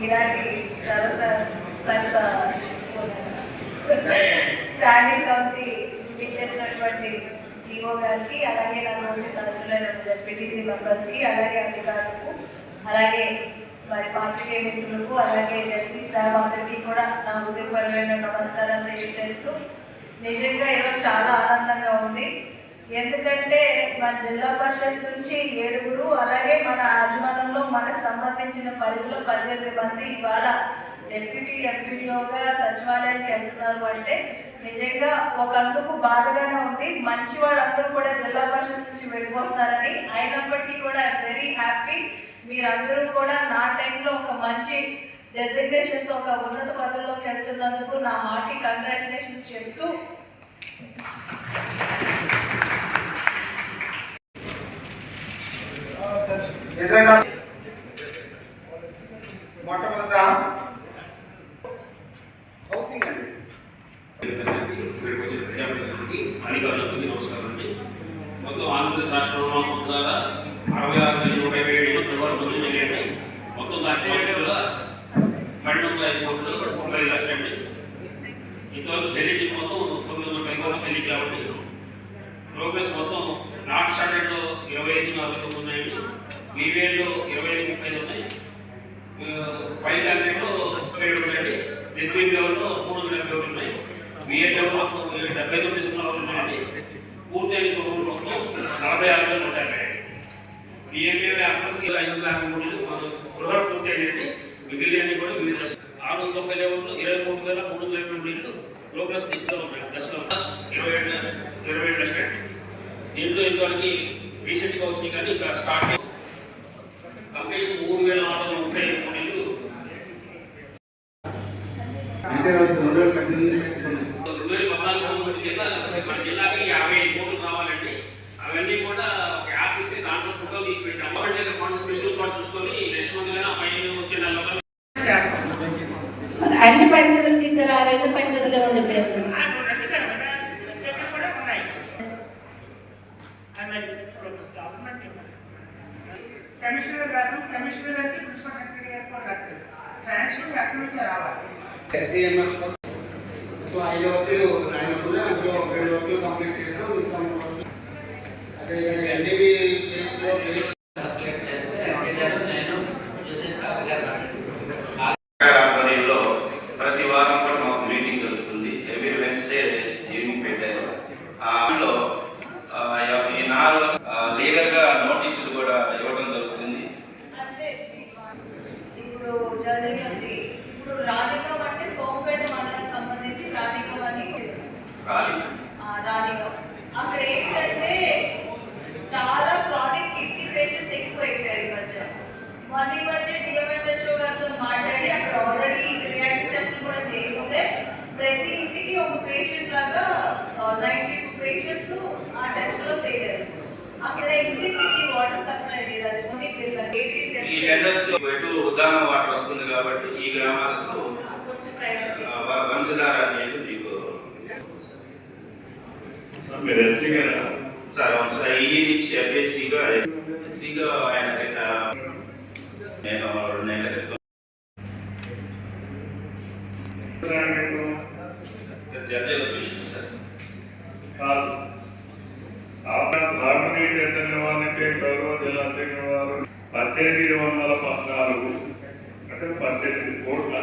ఈనాటి సరస సరస స్టాండింగ్ కమిటీ ఇచ్చేసినటువంటి సిఓ గారికి అలాగే నా తోటి సదస్సులైన జడ్పీటీసీ మెంబర్స్కి అలాగే అధికారులకు అలాగే మరి పాత్రికేయ మిత్రులకు అలాగే జడ్పీ స్టాఫ్ అందరికీ కూడా నా ఉదయపరమైన నమస్కారాలు తెలియజేస్తూ నిజంగా ఈరోజు చాలా ఆనందంగా ఉంది. ఎందుకంటే మన జిల్లా పరిషత్ నుంచి ఏడుగురు అలాగే మన యాజమాన్యంలో మనకు సంబంధించిన పరిధిలో పద్దెనిమిది మంది ఇవాళ డెప్యూటీ ఎంపీడీఓగా సచివాలయానికి వెళ్తున్నారు అంటే నిజంగా ఒకందుకు బాధగానే ఉంది. మంచి వాళ్ళందరూ కూడా జిల్లా పరిషత్ నుంచి వెళ్ళిపోతున్నారని అయినప్పటికీ కూడా వెరీ హ్యాపీ మీరందరూ కూడా నా టైంలో ఒక మంచి డెసిగ్నేషన్తో ఒక ఉన్నత పదవిలోకి వెళ్తున్నందుకు నా హార్టీ కంగ్రాచులేషన్స్ చెప్తూ నిజంగా మొట్టమొదట హౌసింగ్ అండి. మొత్తం ఆంధ్రప్రదేశ్ రాష్ట్రంలో సంవత్సరాల అరవై ఆరు వేల నూట ఇరవై ఏడు కోట్ల మంది మిగిలిన మొత్తం దాంట్లో పన్నెండు వందల ఐదు కోట్లు తొంభై ఐదు లక్షలు అండి. ఇంతవరకు చెల్లించి మొత్తం తొమ్మిది వందల పై కోట్లు చెల్లించామండి ప్రోగ్రెస్ మొత్తం నాట్ స్టాండర్డ్లో ఇరవై ఐదు నలభై తొమ్మిది మీ వేళ్ళు ఇరవై ఐదు ముప్పై ఐదు ఉన్నాయి. పై క్యాబినెట్లో ముప్పై ఏడు ఉన్నాయండి దిగ్వీ లెవెల్లో మూడు వందల యాభై ఒకటి ఉన్నాయి. మీ బిఎడ్ లెవెల్లో డెబ్బై తొమ్మిది సున్నా ఉన్నాయండి పూర్తయిన కొనుగోలు మొత్తం నలభై ఆరు వేలు నూట యాభై. బిఎంఏ అడ్రస్కి ఐదు వందల యాభై మూడు గృహాలు పూర్తి అయ్యండి మిగిలినవి కూడా వివిధ ఆరు వందల తొంభై లెవెల్లో ఇరవై మూడు వేల మూడు వందల యాభై మూడు ప్రోగ్రెస్ తీస్తూ ఉన్నాయి. దశలో ఇరవై ఏడు ఇరవై ఏడు లక్షలు. అండి దీంట్లో ఇంతవరకు రీసెంట్గా వచ్చినాయి కానీ ఇంకా స్టార్ట్ కంప్లీషన్ మూడు వేల నాలుగు వందల ముప్పై మూడు ఇళ్ళు అంటే రోజు రెండు వేల పద్దెనిమిది నుంచి రెండు వేల పద్నాలుగు మన జిల్లాకి యాభై ఐదు కోట్లు కావాలండి అవన్నీ కూడా ఒక యాప్ ఇస్తే దాంట్లో ఫోటో తీసి పెట్టాము అంటే ఫండ్ స్పెషల్ ఫండ్ చూసుకొని నెక్స్ట్ మంత్ కానీ పైన వచ్చే నెలలో అన్ని పంచదలకి ఇచ్చారు ఆ రెండు పంచదలే ఉండిపోయారు కమిషనర్ రాసాం కమిషనర్ అయితే ప్రిన్సిపల్ సెక్రటరీ గారు కూడా రాస్తారు శాంక్షన్ ఎక్కడి నుంచే రావాలి. ఎస్డిఎంఎస్ సో ఐదు ఒకటి ఆయన కూడా అందులో కంప్లీట్ చేసాం అదే ఎన్డీబీ కేసులో కేసు సర్క్యులేట్ చేస్తే ఎస్ఐ గారు నేను చూసి స్టాఫ్ గారు ఆధ్వర్యంలో ప్రతి వారం కూడా మాకు మీటింగ్ జరుగుతుంది ఎవ్రీ వెన్స్డే ఈవినింగ్ పెట్టారు ఆ దాంట్లో ఆ, ఈ నాలుగు లీగల్గా నోటీసులు కూడా ఇవ్వడం జరుగుతుంది అంటే ఇప్పుడు జరిగింది ఇప్పుడు రాణిగం అంటే సోమపేట మండలానికి సంబంధించి రాణిగం అని రాణిగం అక్కడ ఏంటంటే చాలా క్రానిక్ కిడ్నీ పేషెంట్స్ ఎక్కువ అయిపోయారు ఈ మధ్య. మొన్న ఈ మధ్య డిఎంఎన్హెచ్ఓ గారితో మాట్లాడి అక్కడ ఆల్రెడీ క్రియాటివ్ టెస్ట్ కూడా చేస్తే ప్రతి ఇంటికి ఒక పేషెంట్ లాగా నైన్టీ టూ పేషెంట్స్ ఆ టెస్ట్లో తేలారు. అక్కడ ఇంటింటికి వాటర్ సప్లై లేదు. అది కొన్ని పిల్లలకి ఈ 18 టెండర్స్లో ఎటు ఉదాహరణ వాటర్ వస్తుంది కాబట్టి ఈ గ్రామాలకు వంశధార అనేది మీకు? మీరు ఎస్సీ గారా? సార్ అవును సార్ ఈ నుంచి ఎఫ్ఎస్సిగా ఎస్సీగా ఆయన నేను రెండు నెలల క్రితం జడ్జి విషయం సార్. కాదు. తాగునీటి ఎత్త నివారణకే గౌరవ జిల్లా వారు పద్దెనిమిది వందల పద్నాలుగు అంటే పద్దెనిమిది కోట్ల